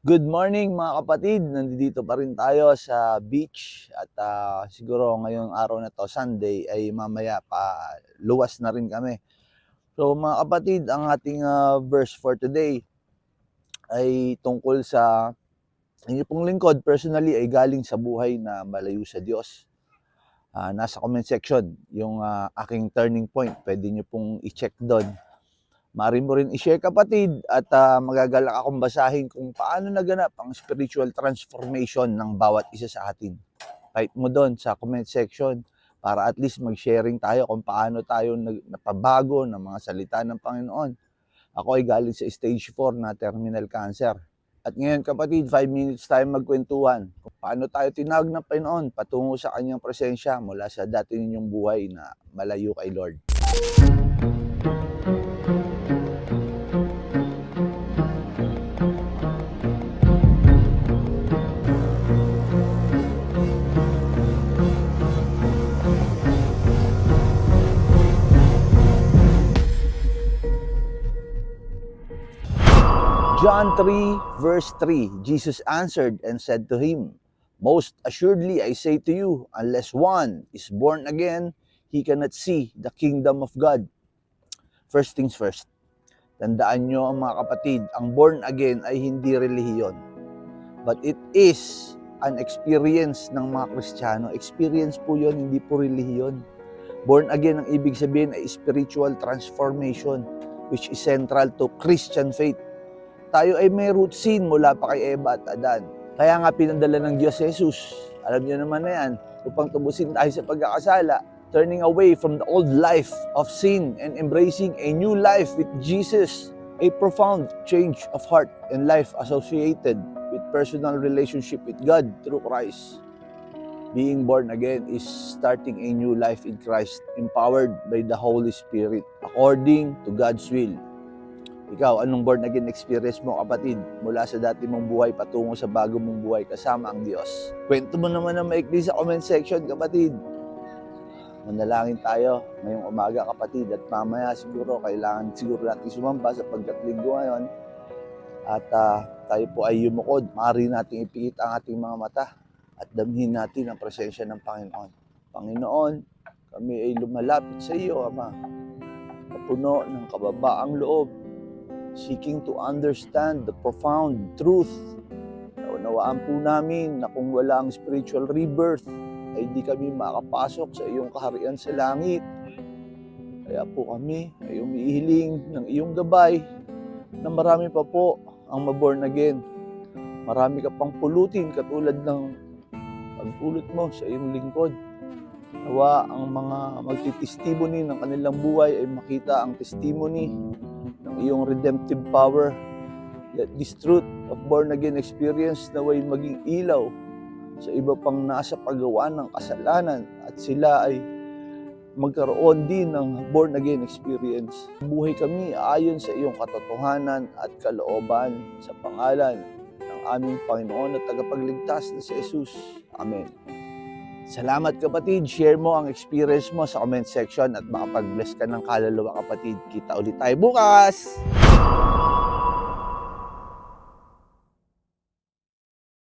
Good morning mga kapatid. Nandito pa rin tayo sa beach at ah, siguro ngayong araw na to, Sunday, ay mamaya pa luwas na rin kami. So mga kapatid, ang ating ah, verse for today ay tungkol sa inyo pong lingkod personally ay galing sa buhay na malayo sa Diyos. Ah, nasa comment section yung ah, aking turning point. Pwede nyo pong i-check doon. Mari mo rin i-share kapatid at ah, magagalak akong basahin kung paano naganap ang spiritual transformation ng bawat isa sa atin. Type mo doon sa comment section para at least mag-sharing tayo kung paano tayo napabago ng mga salita ng Panginoon. Ako ay galing sa stage 4 na terminal cancer. At ngayon kapatid, 5 minutes tayo magkwentuhan kung paano tayo tinawag ng Panginoon patungo sa kanyang presensya mula sa dati ninyong buhay na malayo kay Lord. John 3, verse 3 Jesus answered and said to him, Most assuredly I say to you, unless one is born again, he cannot see the kingdom of God. First things first, tandaan nyo ang mga kapatid, ang born again ay hindi relihiyon. But it is an experience ng mga Kristiyano. Experience po yun, hindi po relihiyon. Born again ang ibig sabihin ay spiritual transformation which is central to Christian faith tayo ay may root sin mula pa kay Eva at Adan. Kaya nga pinadala ng Diyos Jesus. Alam niyo naman na yan, upang tubusin tayo sa pagkakasala, turning away from the old life of sin and embracing a new life with Jesus. A profound change of heart and life associated with personal relationship with God through Christ. Being born again is starting a new life in Christ, empowered by the Holy Spirit, according to God's will. Ikaw, anong born again experience mo kapatid mula sa dati mong buhay patungo sa bago mong buhay kasama ang Diyos? Kwento mo naman na maikli sa comment section kapatid. Manalangin tayo ngayong umaga kapatid at mamaya siguro kailangan siguro natin sumamba sapagkat linggo ngayon at ah, tayo po ay yumukod. Maaari natin ipikit ang ating mga mata at damhin natin ang presensya ng Panginoon. Panginoon, kami ay lumalapit sa iyo, Ama. Kapuno ng kababaang loob seeking to understand the profound truth. Naunawaan po namin na kung wala ang spiritual rebirth, ay hindi kami makapasok sa iyong kaharian sa langit. Kaya po kami ay umihiling ng iyong gabay na marami pa po ang maborn again. Marami ka pang pulutin katulad ng pagpulot mo sa iyong lingkod. Nawa ang mga magtitestimony ng kanilang buhay ay makita ang testimony iyong redemptive power. Let this truth of born again experience naway maging ilaw sa iba pang nasa paggawa ng kasalanan at sila ay magkaroon din ng born again experience. Buhay kami ayon sa iyong katotohanan at kalooban sa pangalan ng aming Panginoon at tagapagligtas na si Jesus. Amen. Salamat kapatid. Share mo ang experience mo sa comment section at makapag-bless ka ng kaluluwa kapatid. Kita ulit tayo bukas!